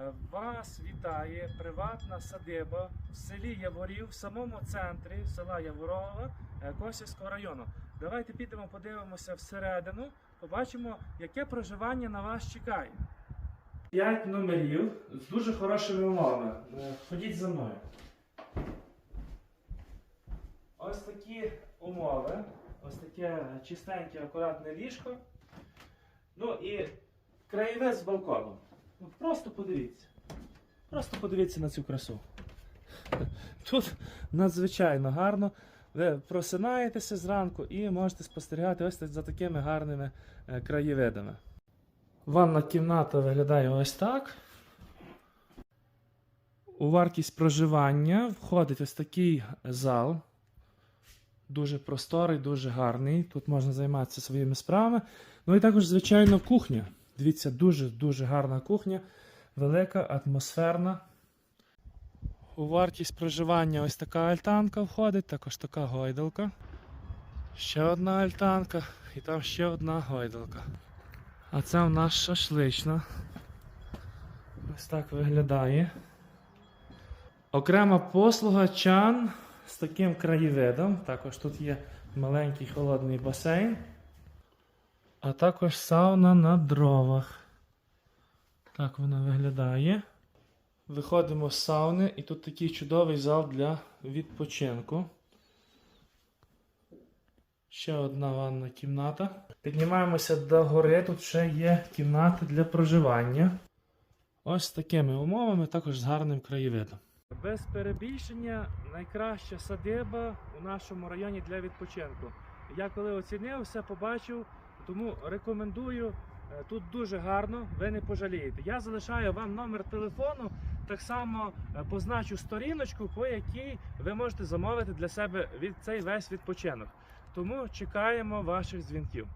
Е, Вас вітає приватна садиба в селі Яворів, в самому центрі села Яворова е, Косівського району. Давайте підемо, подивимося всередину, побачимо, яке проживання на вас чекає. П'ять номерів з дуже хорошими умовами. Е, Ходіть за мною. Ось такі умови. Ось таке чистеньке, акуратне ліжко. Ну і краєвид з балконом. Ну, Просто подивіться. Просто подивіться на цю красу. Тут надзвичайно гарно. Ви просинаєтеся зранку і можете спостерігати ось за такими гарними е, краєвидами. Ванна кімната виглядає ось так. У вартість проживання входить ось такий зал. Дуже просторий, дуже гарний. Тут можна займатися своїми справами. Ну і також, звичайно, кухня. Дивіться, дуже-дуже гарна кухня, велика, атмосферна. У вартість проживання ось така альтанка входить, також така гойдалка. Ще одна альтанка і там ще одна гойдалка. А це у нас шашлична. Ось так виглядає. Окрема послуга чан з таким краєвидом. Також тут є маленький холодний басейн. А також сауна на дровах. Так вона виглядає. Виходимо з сауни, і тут такий чудовий зал для відпочинку. Ще одна ванна кімната. Піднімаємося до гори, тут ще є кімната для проживання. Ось такими умовами, також з гарним краєвидом. Без перебільшення найкраща садиба у нашому районі для відпочинку. Я коли оцінив, все побачив, тому рекомендую. Е, Тут дуже гарно, ви не пожалієте. Я залишаю вам номер телефону, так само е, позначу сторіночку, по якій ви можете замовити для себе від цей весь відпочинок. Тому чекаємо ваших дзвінків.